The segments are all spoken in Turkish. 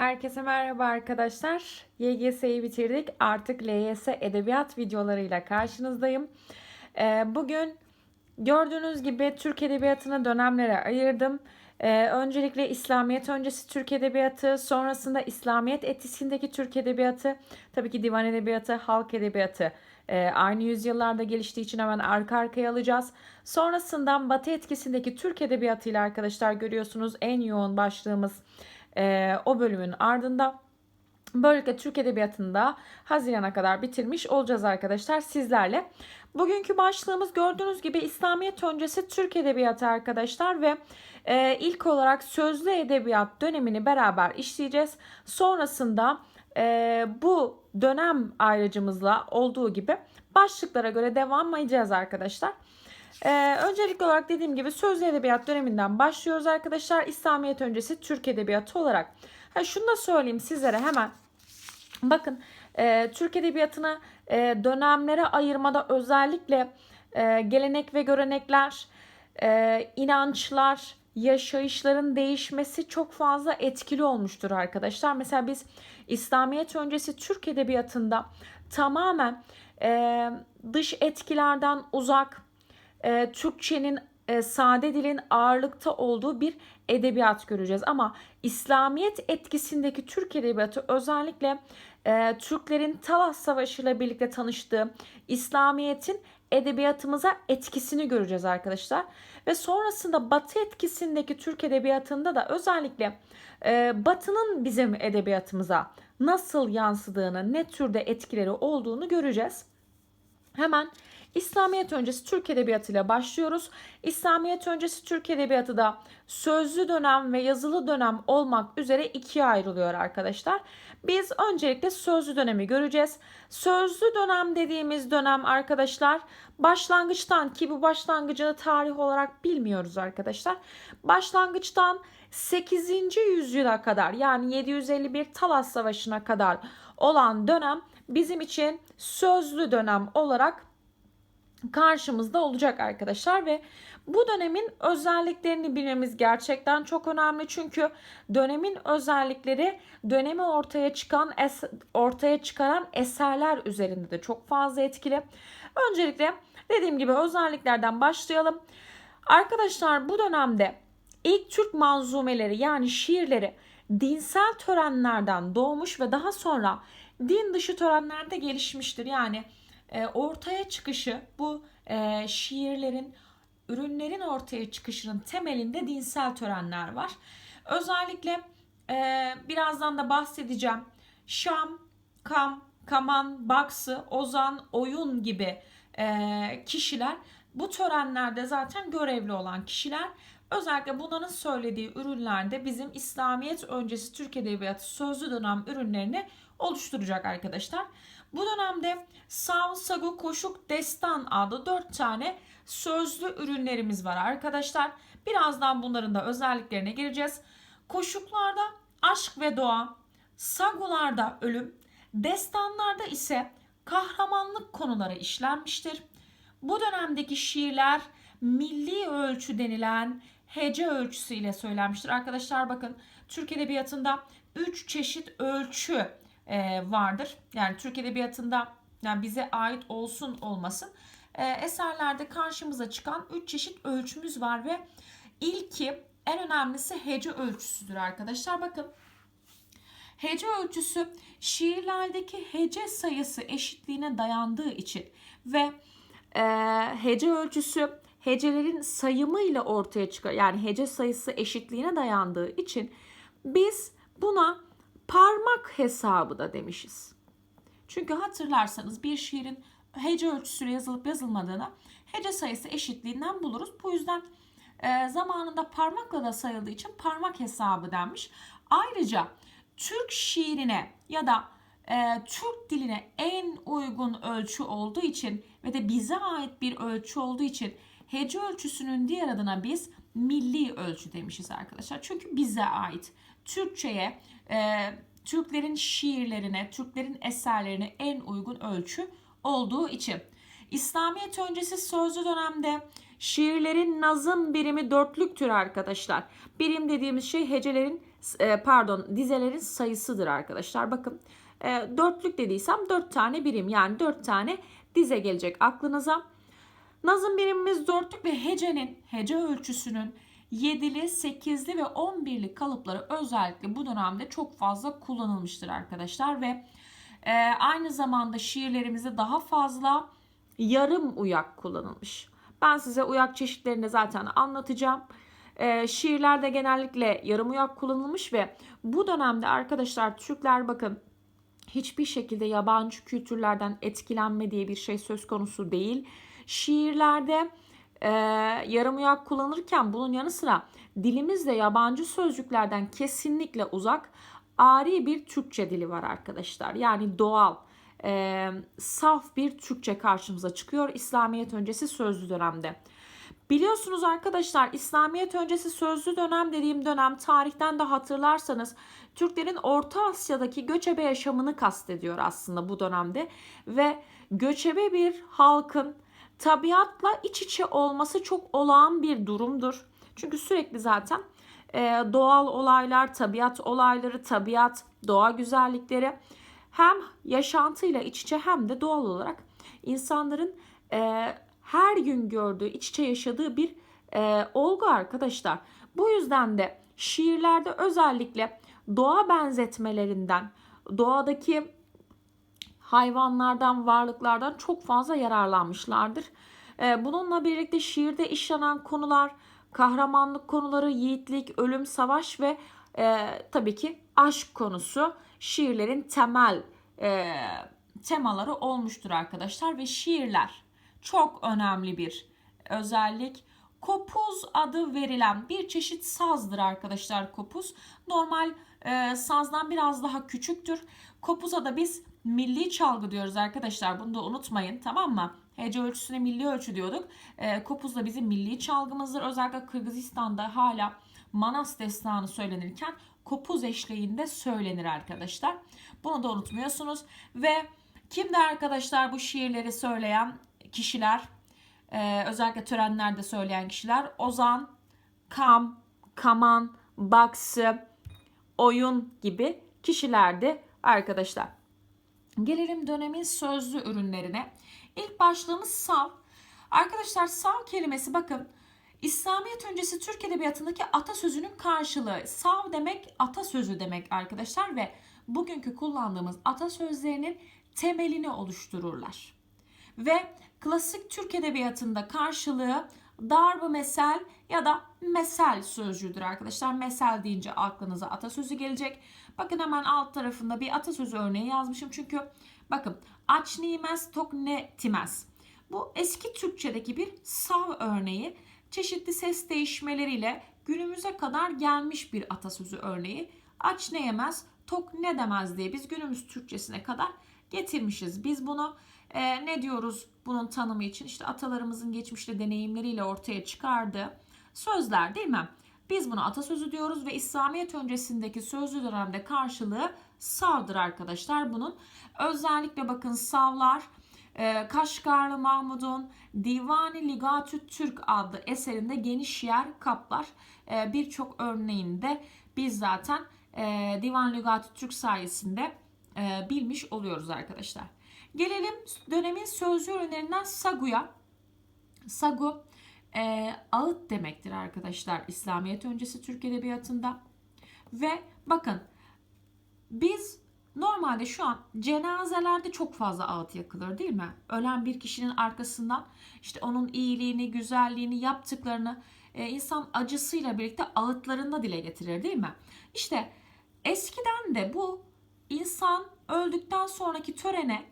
Herkese merhaba arkadaşlar. YGS'yi bitirdik. Artık LYS edebiyat videolarıyla karşınızdayım. Ee, bugün gördüğünüz gibi Türk Edebiyatı'nı dönemlere ayırdım. Ee, öncelikle İslamiyet öncesi Türk Edebiyatı, sonrasında İslamiyet etkisindeki Türk Edebiyatı, tabii ki Divan Edebiyatı, Halk Edebiyatı e, aynı yüzyıllarda geliştiği için hemen arka arkaya alacağız. Sonrasından Batı etkisindeki Türk Edebiyatı ile arkadaşlar görüyorsunuz en yoğun başlığımız e, o bölümün ardında. Böylelikle Türk Edebiyatı'nda Haziran'a kadar bitirmiş olacağız arkadaşlar sizlerle. Bugünkü başlığımız gördüğünüz gibi İslamiyet öncesi Türk Edebiyatı arkadaşlar ve e, ilk olarak sözlü edebiyat dönemini beraber işleyeceğiz. Sonrasında e, bu dönem ayrıcımızla olduğu gibi başlıklara göre devam edeceğiz arkadaşlar. Ee, öncelikli olarak dediğim gibi sözlü edebiyat döneminden başlıyoruz arkadaşlar. İslamiyet öncesi Türk edebiyatı olarak. Ha, şunu da söyleyeyim sizlere hemen. Bakın e, Türk edebiyatını e, dönemlere ayırmada özellikle e, gelenek ve görenekler, e, inançlar, yaşayışların değişmesi çok fazla etkili olmuştur arkadaşlar. Mesela biz İslamiyet öncesi Türk edebiyatında tamamen e, dış etkilerden uzak, e, Türkçenin e, sade dilin ağırlıkta olduğu bir edebiyat göreceğiz. Ama İslamiyet etkisindeki Türk edebiyatı özellikle e, Türklerin Talas Savaşı ile birlikte tanıştığı İslamiyet'in edebiyatımıza etkisini göreceğiz arkadaşlar. Ve sonrasında Batı etkisindeki Türk edebiyatında da özellikle e, Batı'nın bizim edebiyatımıza nasıl yansıdığını, ne türde etkileri olduğunu göreceğiz. Hemen İslamiyet öncesi Türk Edebiyatı ile başlıyoruz. İslamiyet öncesi Türk Edebiyatı da sözlü dönem ve yazılı dönem olmak üzere ikiye ayrılıyor arkadaşlar. Biz öncelikle sözlü dönemi göreceğiz. Sözlü dönem dediğimiz dönem arkadaşlar başlangıçtan ki bu başlangıcını tarih olarak bilmiyoruz arkadaşlar. Başlangıçtan 8. yüzyıla kadar yani 751 Talas Savaşı'na kadar olan dönem bizim için sözlü dönem olarak karşımızda olacak arkadaşlar ve bu dönemin özelliklerini bilmemiz gerçekten çok önemli çünkü dönemin özellikleri dönemi ortaya çıkan ortaya çıkaran eserler üzerinde de çok fazla etkili. Öncelikle dediğim gibi özelliklerden başlayalım. Arkadaşlar bu dönemde ilk Türk manzumeleri yani şiirleri dinsel törenlerden doğmuş ve daha sonra din dışı törenlerde gelişmiştir. Yani e, ortaya çıkışı bu e, şiirlerin, ürünlerin ortaya çıkışının temelinde dinsel törenler var. Özellikle e, birazdan da bahsedeceğim. Şam, Kam, Kaman, Baksı, Ozan, Oyun gibi e, kişiler bu törenlerde zaten görevli olan kişiler. Özellikle bunların söylediği ürünlerde bizim İslamiyet öncesi Türk Edebiyatı sözlü dönem ürünlerini oluşturacak arkadaşlar. Bu dönemde Sav, Sagu, Koşuk, Destan adlı 4 tane sözlü ürünlerimiz var arkadaşlar. Birazdan bunların da özelliklerine gireceğiz. Koşuklarda aşk ve doğa, sagularda ölüm, destanlarda ise kahramanlık konuları işlenmiştir. Bu dönemdeki şiirler milli ölçü denilen hece ölçüsü ile söylenmiştir. Arkadaşlar bakın Türk Edebiyatı'nda 3 çeşit ölçü e, vardır. Yani Türk Edebiyatı'nda yani bize ait olsun olmasın e, eserlerde karşımıza çıkan 3 çeşit ölçümüz var ve ilki en önemlisi hece ölçüsüdür arkadaşlar. Bakın hece ölçüsü şiirlerdeki hece sayısı eşitliğine dayandığı için ve e, hece ölçüsü hecelerin sayımıyla ortaya çıkar. Yani hece sayısı eşitliğine dayandığı için biz buna parmak hesabı da demişiz. Çünkü hatırlarsanız bir şiirin hece ölçüsüyle yazılıp yazılmadığını hece sayısı eşitliğinden buluruz. Bu yüzden e, zamanında parmakla da sayıldığı için parmak hesabı denmiş. Ayrıca Türk şiirine ya da e, Türk diline en uygun ölçü olduğu için ve de bize ait bir ölçü olduğu için hece ölçüsünün diğer adına biz milli ölçü demişiz arkadaşlar. Çünkü bize ait. Türkçe'ye e, Türklerin şiirlerine, Türklerin eserlerine en uygun ölçü olduğu için. İslamiyet öncesi sözlü dönemde şiirlerin nazım birimi dörtlüktür arkadaşlar. Birim dediğimiz şey hecelerin e, pardon dizelerin sayısıdır arkadaşlar. Bakın e, dörtlük dediysem dört tane birim yani dört tane dize gelecek aklınıza. Nazım birimimiz dörtlük ve hecenin, hece ölçüsünün 7'li, 8'li ve 11'li kalıpları özellikle bu dönemde çok fazla kullanılmıştır arkadaşlar ve e, aynı zamanda şiirlerimizde daha fazla yarım uyak kullanılmış. Ben size uyak çeşitlerini zaten anlatacağım. E, şiirlerde genellikle yarım uyak kullanılmış ve bu dönemde arkadaşlar Türkler bakın hiçbir şekilde yabancı kültürlerden etkilenme diye bir şey söz konusu değil. Şiirlerde e, yarım uyak kullanırken bunun yanı sıra dilimizde yabancı sözcüklerden kesinlikle uzak ari bir Türkçe dili var arkadaşlar. Yani doğal, e, saf bir Türkçe karşımıza çıkıyor İslamiyet öncesi sözlü dönemde. Biliyorsunuz arkadaşlar İslamiyet öncesi sözlü dönem dediğim dönem tarihten de hatırlarsanız Türklerin Orta Asya'daki göçebe yaşamını kastediyor aslında bu dönemde ve göçebe bir halkın tabiatla iç içe olması çok olağan bir durumdur. Çünkü sürekli zaten e, doğal olaylar, tabiat olayları, tabiat, doğa güzellikleri hem yaşantıyla iç içe hem de doğal olarak insanların e, her gün gördüğü, iç içe yaşadığı bir e, olgu arkadaşlar. Bu yüzden de şiirlerde özellikle doğa benzetmelerinden, doğadaki hayvanlardan, varlıklardan çok fazla yararlanmışlardır. Ee, bununla birlikte şiirde işlenen konular, kahramanlık konuları, yiğitlik, ölüm, savaş ve e, tabii ki aşk konusu şiirlerin temel e, temaları olmuştur arkadaşlar ve şiirler çok önemli bir özellik. Kopuz adı verilen bir çeşit sazdır arkadaşlar kopuz. Normal e, sazdan biraz daha küçüktür. Kopuza da biz milli çalgı diyoruz arkadaşlar. Bunu da unutmayın tamam mı? Hece ölçüsüne milli ölçü diyorduk. E, kopuz da bizim milli çalgımızdır. Özellikle Kırgızistan'da hala Manas destanı söylenirken kopuz eşliğinde söylenir arkadaşlar. Bunu da unutmuyorsunuz. Ve kimdi arkadaşlar bu şiirleri söyleyen kişiler? Ee, özellikle törenlerde söyleyen kişiler Ozan, Kam, Kaman, Baksı, Oyun gibi kişilerdi arkadaşlar. Gelelim dönemin sözlü ürünlerine. İlk başlığımız sav. Arkadaşlar sav kelimesi bakın İslamiyet öncesi Türk Edebiyatı'ndaki atasözünün karşılığı. Sav demek atasözü demek arkadaşlar ve bugünkü kullandığımız atasözlerinin temelini oluştururlar. Ve klasik Türk Edebiyatı'nda karşılığı darbu mesel ya da mesel sözcüğüdür arkadaşlar. Mesel deyince aklınıza atasözü gelecek. Bakın hemen alt tarafında bir atasözü örneği yazmışım. Çünkü bakın aç nimez tok ne timez. Bu eski Türkçedeki bir sav örneği. Çeşitli ses değişmeleriyle günümüze kadar gelmiş bir atasözü örneği. Aç ne yemez, tok ne demez diye biz günümüz Türkçesine kadar getirmişiz. Biz bunu e, ne diyoruz bunun tanımı için? İşte atalarımızın geçmişte deneyimleriyle ortaya çıkardığı sözler değil mi? Biz buna atasözü diyoruz ve İslamiyet öncesindeki sözlü dönemde karşılığı savdır arkadaşlar bunun. Özellikle bakın savlar e, Kaşgarlı Mahmud'un Divani Ligatü Türk adlı eserinde geniş yer kaplar. E, Birçok örneğinde biz zaten e, Divan Ligatü Türk sayesinde bilmiş oluyoruz arkadaşlar. Gelelim dönemin sözcü ürünlerinden Sagu'ya. Sagu e, ağıt demektir arkadaşlar İslamiyet öncesi Türk Edebiyatı'nda. Ve bakın biz normalde şu an cenazelerde çok fazla ağıt yakılır değil mi? Ölen bir kişinin arkasından işte onun iyiliğini, güzelliğini, yaptıklarını e, insan acısıyla birlikte ağıtlarında dile getirir değil mi? İşte eskiden de bu insan öldükten sonraki törene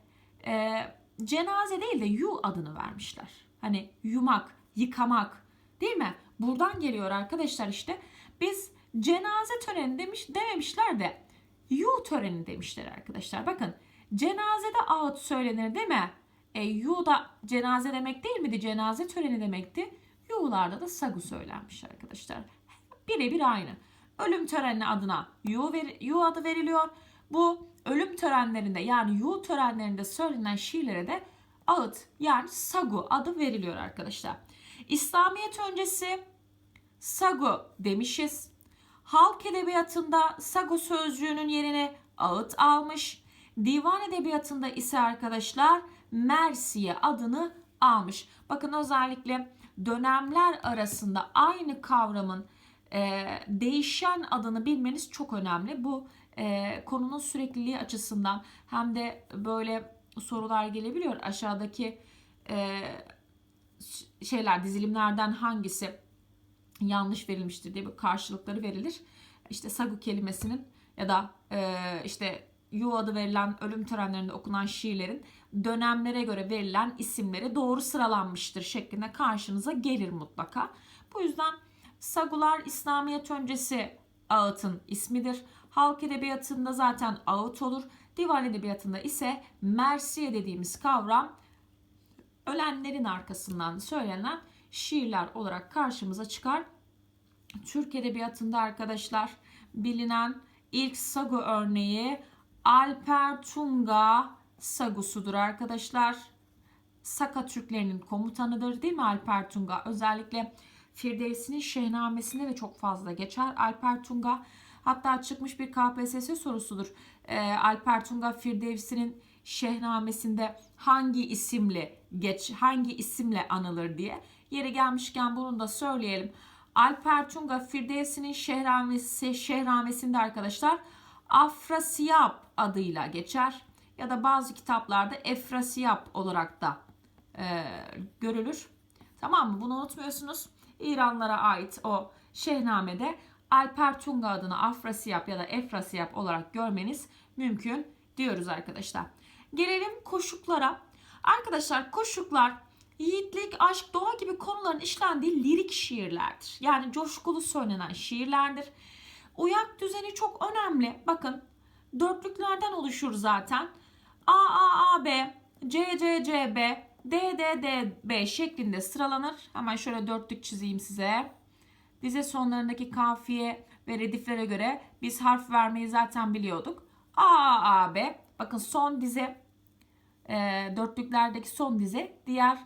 e, cenaze değil de yu adını vermişler. Hani yumak, yıkamak değil mi? Buradan geliyor arkadaşlar işte. Biz cenaze töreni demiş dememişler de yu töreni demişler arkadaşlar. Bakın cenazede ağıt söylenir değil mi? E, yu da cenaze demek değil miydi? Cenaze töreni demekti. Yu'larda da sagu söylenmiş arkadaşlar. Birebir aynı. Ölüm töreni adına yu, ver, yu adı veriliyor. Bu ölüm törenlerinde yani yu törenlerinde söylenen şiirlere de ağıt yani sagu adı veriliyor arkadaşlar. İslamiyet öncesi sagu demişiz. Halk edebiyatında sagu sözcüğünün yerine ağıt almış. Divan edebiyatında ise arkadaşlar Mersiye adını almış. Bakın özellikle dönemler arasında aynı kavramın e, değişen adını bilmeniz çok önemli. Bu e, konunun sürekliliği açısından hem de böyle sorular gelebiliyor. Aşağıdaki e, şeyler dizilimlerden hangisi yanlış verilmiştir diye karşılıkları verilir. İşte sagu kelimesinin ya da e, işte yu adı verilen ölüm törenlerinde okunan şiirlerin dönemlere göre verilen isimleri doğru sıralanmıştır şeklinde karşınıza gelir mutlaka. Bu yüzden sagular İslamiyet öncesi ağıtın ismidir. Halk edebiyatında zaten ağıt olur. Divan edebiyatında ise mersiye dediğimiz kavram ölenlerin arkasından söylenen şiirler olarak karşımıza çıkar. Türk edebiyatında arkadaşlar bilinen ilk sagu örneği Alper Tunga sagusudur arkadaşlar. Saka Türklerinin komutanıdır değil mi Alper Tunga? Özellikle Firdevsi'nin Şehnamesi'nde de çok fazla geçer. Alper Tunga hatta çıkmış bir KPSS sorusudur. Ee, Alper Tunga Firdevsi'nin Şehnamesi'nde hangi isimle geç hangi isimle anılır diye. Yeri gelmişken bunu da söyleyelim. Alper Tunga Firdevsi'nin Şehramesi, Şehramesi'nde arkadaşlar Afrasiyap adıyla geçer. Ya da bazı kitaplarda Efrasiyap olarak da e, görülür. Tamam mı? Bunu unutmuyorsunuz. İranlara ait o Şehnamede Alper Tunga adını Afrasiyap ya da Efrasiyap olarak görmeniz mümkün diyoruz arkadaşlar. Gelelim koşuklara. Arkadaşlar koşuklar yiğitlik, aşk, doğa gibi konuların işlendiği lirik şiirlerdir. Yani coşkulu söylenen şiirlerdir. Uyak düzeni çok önemli. Bakın dörtlüklerden oluşur zaten. A A A B, C C C B, D D D B şeklinde sıralanır. Hemen şöyle dörtlük çizeyim size. Dize sonlarındaki kafiye ve rediflere göre biz harf vermeyi zaten biliyorduk. A A B. Bakın son dize e, dörtlüklerdeki son dize diğer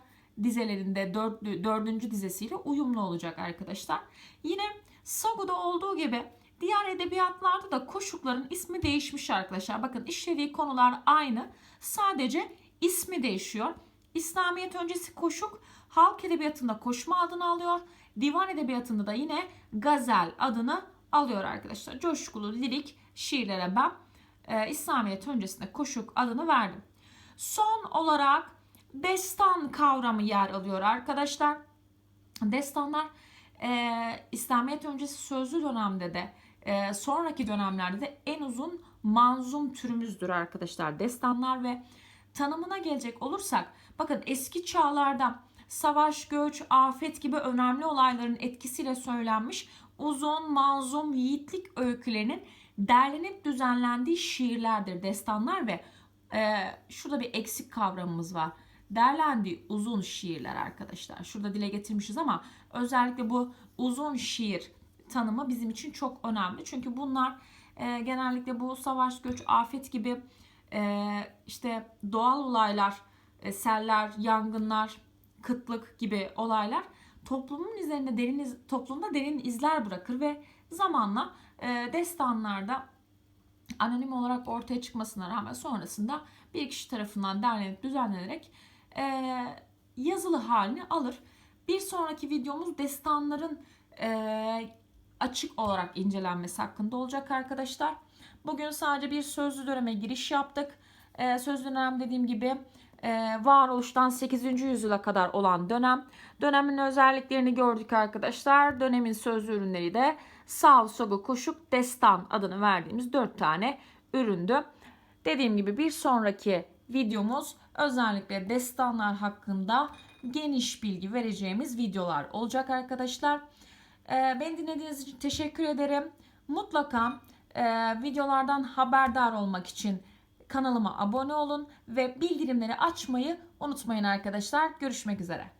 dizelerinde dörtlü, dördüncü dizesiyle uyumlu olacak arkadaşlar. Yine Sagu'da olduğu gibi diğer edebiyatlarda da koşukların ismi değişmiş arkadaşlar. Bakın işlediği konular aynı. Sadece ismi değişiyor. İslamiyet öncesi koşuk halk edebiyatında koşma adını alıyor. Divan edebiyatında da yine gazel adını alıyor arkadaşlar. Coşkulu lirik şiirlere ben e, İslamiyet öncesinde koşuk adını verdim. Son olarak destan kavramı yer alıyor arkadaşlar. Destanlar e, İslamiyet öncesi sözlü dönemde de e, sonraki dönemlerde de en uzun manzum türümüzdür arkadaşlar. Destanlar ve tanımına gelecek olursak bakın eski çağlarda savaş, göç, afet gibi önemli olayların etkisiyle söylenmiş uzun, manzum, yiğitlik öykülerinin derlenip düzenlendiği şiirlerdir destanlar ve e, şurada bir eksik kavramımız var. Derlendiği uzun şiirler arkadaşlar. Şurada dile getirmişiz ama özellikle bu uzun şiir tanımı bizim için çok önemli. Çünkü bunlar e, genellikle bu savaş, göç, afet gibi e, işte doğal olaylar, e, seller, yangınlar, kıtlık gibi olaylar toplumun üzerinde derin toplumda derin izler bırakır ve zamanla e, destanlarda anonim olarak ortaya çıkmasına rağmen sonrasında bir kişi tarafından derlenip düzenlenerek e, yazılı halini alır. Bir sonraki videomuz destanların e, açık olarak incelenmesi hakkında olacak arkadaşlar. Bugün sadece bir sözlü döneme giriş yaptık. E, sözlü dönem dediğim gibi varoluştan 8. yüzyıla kadar olan dönem. Dönemin özelliklerini gördük arkadaşlar. Dönemin sözlü ürünleri de Sav, Sogu, Kuşuk, Destan adını verdiğimiz 4 tane üründü. Dediğim gibi bir sonraki videomuz özellikle destanlar hakkında geniş bilgi vereceğimiz videolar olacak arkadaşlar. Ee, beni dinlediğiniz için teşekkür ederim. Mutlaka e, videolardan haberdar olmak için kanalıma abone olun ve bildirimleri açmayı unutmayın arkadaşlar. Görüşmek üzere.